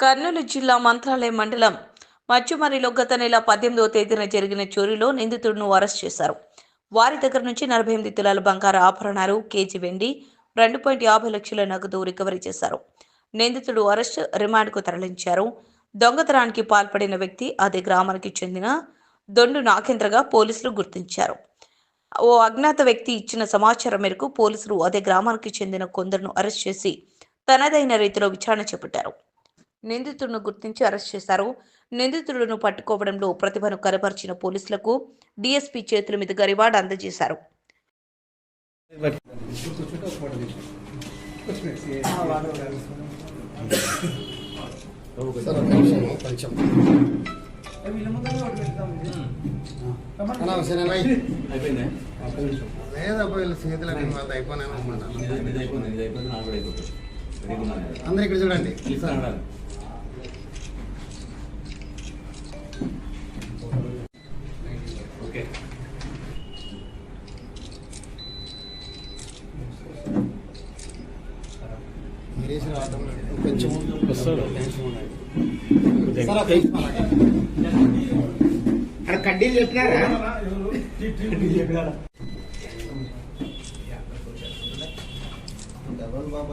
కర్నూలు జిల్లా మంత్రాలయం మండలం మచ్చుమరిలో గత నెల పద్దెనిమిదవ తేదీన జరిగిన చోరీలో నిందితుడును అరెస్ట్ చేశారు. వారి దగ్గర నుంచి నలభై ఎనిమిది తులాల బంగారు ఆభరణాలు కేజీ వెండి రెండు పాయింట్ యాభై లక్షల నగదు రికవరీ చేశారు. నిందితుడు అరెస్ట్ రిమాండ్కు తరలించారు. దొంగతనానికి పాల్పడిన వ్యక్తి అదే గ్రామానికి చెందిన దొండు నాగేంద్రగా పోలీసులు గుర్తించారు. ఓ అజ్ఞాత వ్యక్తి ఇచ్చిన సమాచారం మేరకు పోలీసులు అదే గ్రామానికి చెందిన కొందరును అరెస్ట్ చేసి తనదైన రీతిలో విచారణ చేపట్టారు. నిందితులను గుర్తించి అరెస్ట్ చేశారు నిందితులను పట్టుకోవడంలో ప్రతిభను కనపరిచిన పోలీసులకు డీఎస్పీ చేతుల మీదుగా రివార్డు అందజేశారు సార్ ఒక నిమిషం ఆటంలో కొంచెం. అక్కడ కడ్డీలు చెప్పినారా? డబల్ బాబు